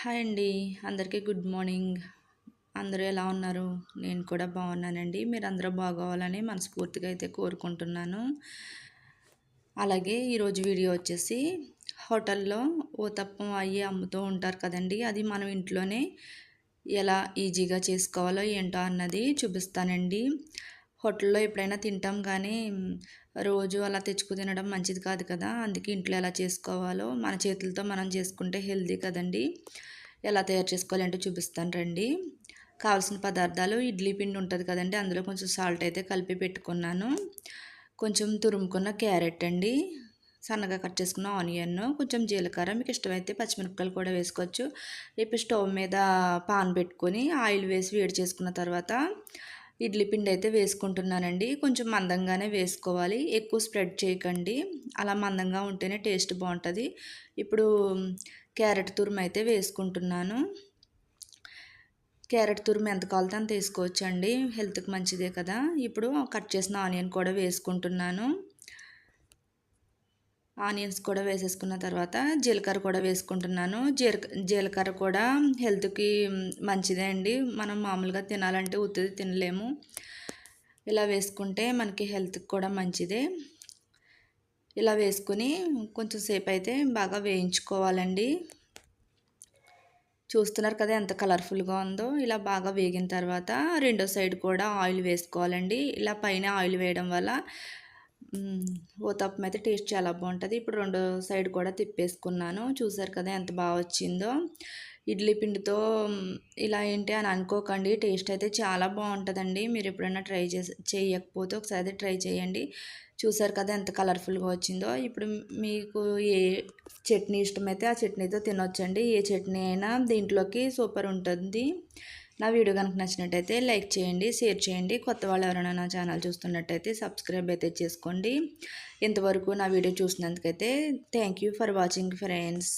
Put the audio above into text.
Hi అండి. అందరికీ good morning. అందరూ ఎలా ఉన్నారు? నేను కూడా బాగున్నానండి. మీరు అందరూ బాగోవాలని మనస్ఫూర్తిగా అయితే కోరుకుంటున్నాను. అలాగే ఈరోజు వీడియో వచ్చేసి హోటల్లో ఊతప్పం అయ్యి అమ్ముతూ ఉంటారు కదండి. అది మనం ఇంట్లోనే ఎలా ఈజీగా చేసుకోవాలో ఏంటో అన్నది చూపిస్తానండి. హోటల్లో ఎప్పుడైనా తింటాం కానీ రోజు అలా తెచ్చుకు తినడం మంచిది కాదు కదా. అందుకే ఇంట్లో ఎలా చేసుకోవాలో మన చేతులతో మనం చేసుకుంటే హెల్దీ కదండి. ఎలా తయారు చేసుకోవాలంటే చూపిస్తాను రండి. కావాల్సిన పదార్థాలు ఇడ్లీ పిండి ఉంటుంది కదండి అందులో కొంచెం సాల్ట్ అయితే కలిపి పెట్టుకున్నాను. కొంచెం తురుముకున్న క్యారెట్ అండి. సన్నగా కట్ చేసుకున్న ఆనియన్ కొంచెం జీలకర్ర మీకు ఇష్టమైతే పచ్చిమిరపకాయలు కూడా వేసుకోవచ్చు. ఇప్పుడు స్టవ్ మీద పాన్ పెట్టుకొని ఆయిల్ వేసి వేడి చేసుకున్న తర్వాత ఇడ్లీ పిండి అయితే వేసుకుంటున్నానండి. కొంచెం మందంగానే వేసుకోవాలి. ఎక్కువ స్ప్రెడ్ చేయకండి. అలా మందంగా ఉంటేనే టేస్ట్ బాగుంటుంది. ఇప్పుడు క్యారెట్ తురుము అయితే వేసుకుంటున్నాను. క్యారెట్ తురుము ఎంత కావాలితే అంత వేసుకోవచ్చండి. హెల్త్కి మంచిదే కదా. ఇప్పుడు కట్ చేసిన ఆనియన్ కూడా వేసుకుంటున్నాను. ఆనియన్స్ కూడా వేసేసుకున్న తర్వాత జీలకర్ర కూడా వేసుకుంటున్నాను. జీలక జీలకర్ర కూడా హెల్త్కి మంచిదే అండి. మనం మామూలుగా తినాలంటే ఉత్తిది తినలేము. ఇలా వేసుకుంటే మనకి హెల్త్కి కూడా మంచిదే. ఇలా వేసుకుని కొంచెం సేపు అయితే బాగా వేయించుకోవాలండి. చూస్తున్నారు కదా ఎంత కలర్ఫుల్గా ఉందో. ఇలా బాగా వేగిన తర్వాత రెండో సైడ్ కూడా ఆయిల్ వేసుకోవాలండి. ఇలా పైన ఆయిల్ వేయడం వల్ల ఓతప్పం అయితే టేస్ట్ చాలా బాగుంటుంది. ఇప్పుడు రెండు సైడ్ కూడా తిప్పేసుకున్నాను. చూసారు కదా ఎంత బాగా వచ్చిందో. ఇడ్లీ పిండితో ఇలా ఏంటి అని అనుకోకండి. టేస్ట్ అయితే చాలా బాగుంటుందండి. మీరు ఎప్పుడైనా ట్రై చేసి చేయకపోతే ఒకసారి ట్రై చేయండి. చూసారు కదా ఎంత కలర్ఫుల్గా వచ్చిందో. ఇప్పుడు మీకు ఏ చట్నీ ఇష్టమైతే ఆ చట్నీతో తినొచ్చండి. ఏ చట్నీ అయినా దీంట్లోకి సూపర్ ఉంటుంది. నా వీడియో కనుక నచ్చినట్టయితే లైక్ చేయండి షేర్ చేయండి. కొత్త వాళ్ళు ఎవరైనా నా ఛానల్ చూస్తున్నట్టయితే సబ్స్క్రైబ్ అయితే చేసుకోండి. ఇంతవరకు నా video చూసినందుకైతే thank you for watching friends